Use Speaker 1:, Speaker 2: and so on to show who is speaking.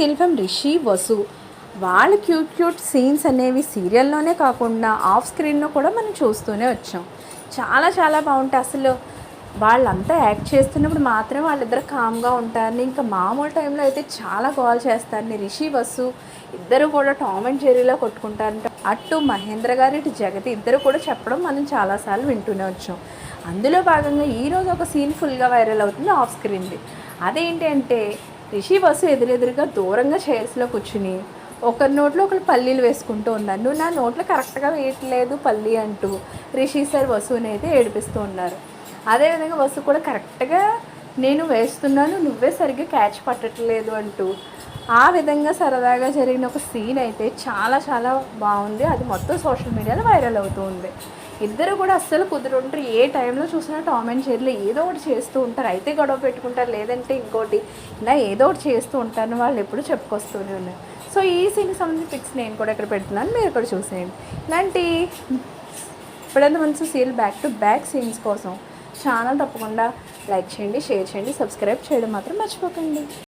Speaker 1: సెల్వం రిషి వసు. వాళ్ళ cute cute scenes అనేవి సీరియల్లోనే కాకుండా ఆఫ్ స్క్రీన్లో కూడా మనం చూస్తూనే వచ్చాం. చాలా చాలా బాగుంటాయి. అసలు వాళ్ళంతా యాక్ట్ చేస్తున్నప్పుడు మాత్రమే వాళ్ళిద్దరు కామ్గా ఉంటారు ఇంకా మామూలు టైంలో అయితే చాలా గోల్ చేస్తారని రిషి వసు. ఇద్దరు కూడా టామ్ అండ్ జెర్రీలో కొట్టుకుంటారంట. అటు మహేంద్ర గారు ఇటు జగతి ఇద్దరు కూడా చెప్పడం మనం చాలాసార్లు వింటూనే వచ్చాం. అందులో భాగంగా ఈరోజు ఒక సీన్ ఫుల్గా వైరల్ అవుతుంది ఆఫ్ స్క్రీన్ది. అదేంటి అంటే రిషి బస్సు ఎదురెదురుగా దూరంగా చైర్స్లో కూర్చుని ఒకరి నోట్లో ఒకరు పల్లీలు వేసుకుంటూ ఉన్నారు. నువ్వు నా నోట్లో కరెక్ట్గా వేయట్లేదు పల్లి అంటూ రిషి సార్ వసుని అయితే ఏడిపిస్తూ ఉన్నారు. అదేవిధంగా వసు కూడా కరెక్ట్గా నేను వేస్తున్నాను నువ్వే సరిగ్గా క్యాచ్ పట్టట్లేదు అంటూ ఆ విధంగా సరదాగా జరిగిన ఒక సీన్ అయితే చాలా చాలా బాగుంది. అది మొత్తం సోషల్ మీడియాలో వైరల్ అవుతూ ఉంది ఇద్దరు కూడా అస్సలు కుదురుంటారు ఏ టైంలో చూసినా టామ్ అండ్ జెర్రీలో ఏదో ఒకటి చేస్తూ ఉంటారు. అయితే గొడవ పెట్టుకుంటారు. లేదంటే ఇంకోటి ఇలా ఏదో ఒకటి చేస్తూ ఉంటారని వాళ్ళు ఎప్పుడు చెప్పుకొస్తూనే ఉన్నారు. సో ఈ సీన్కి సంబంధించిన పిక్స్ నేను కూడా ఇక్కడ పెడుతున్నాను. మీరు కూడా చూసేయండి. ఇలాంటి ఎప్పుడైనా మంచి సీల్ బ్యాక్ టు బ్యాక్ సీన్స్ కోసం ఛానల్ తప్పకుండా లైక్ చేయండి షేర్ చేయండి సబ్స్క్రైబ్ చేయడం మాత్రం మర్చిపోకండి.